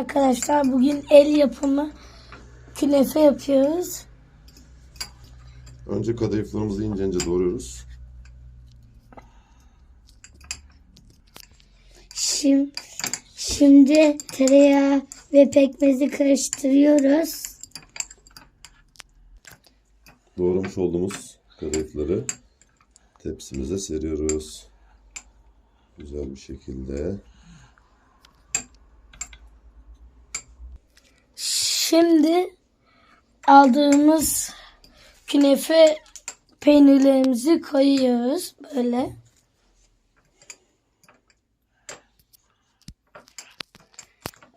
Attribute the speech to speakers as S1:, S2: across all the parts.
S1: Arkadaşlar bugün el yapımı künefe yapıyoruz.
S2: Önce kadayıflarımızı ince ince doğruyoruz.
S1: Şimdi, şimdi tereyağı ve pekmezi karıştırıyoruz.
S2: Doğramış olduğumuz kadayıfları tepsimize seriyoruz. Güzel bir şekilde.
S1: Şimdi aldığımız künefe peynirlerimizi koyuyoruz böyle.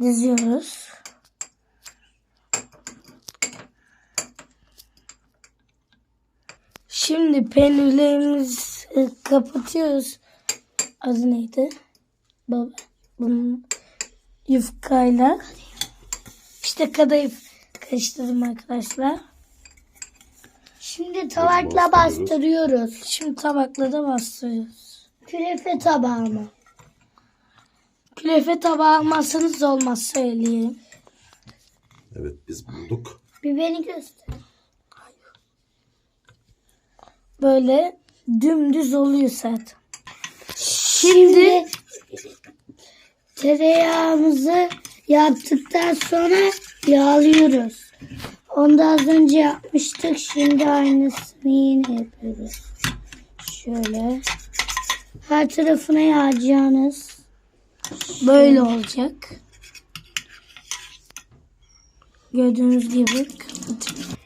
S1: Diziyoruz. Şimdi peynirlerimizi kapatıyoruz. Adı neydi? Baba. Bunun yufkayla. İşte kadayıf karıştırdım arkadaşlar. Şimdi tabakla
S2: bastırıyoruz.
S1: Şimdi tabakla da bastırıyoruz. Künefe tabağı mı? Künefe tabağı almazsanız olmaz söyleyeyim.
S2: Evet biz bulduk.
S1: Bir beni göster. Böyle dümdüz oluyor zaten. Şimdi tereyağımızı yaptıktan sonra yağlıyoruz. Onu da az önce yapmıştık. Şimdi aynısını yine yapıyoruz. Şöyle. Her tarafına yağacağınız. Böyle olacak. Gördüğünüz gibi.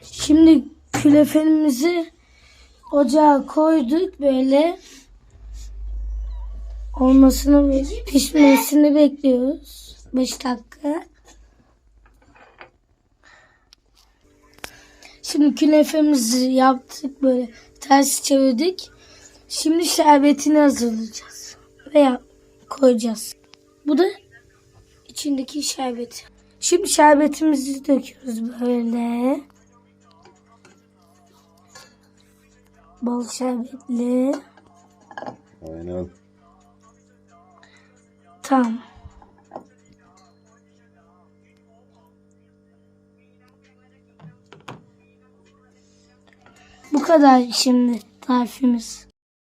S1: Şimdi külefemizi ocağa koyduk böyle. Olmasını pişmesini bekliyoruz. 5 dakika. Şimdi künefemizi yaptık böyle ters çevirdik. Şimdi şerbetini hazırlayacağız. Veya koyacağız. Bu da içindeki şerbeti. Şimdi şerbetimizi döküyoruz böyle. Bol şerbetli.
S2: Aynen.
S1: Tamam. Kadar şimdi tarifimiz.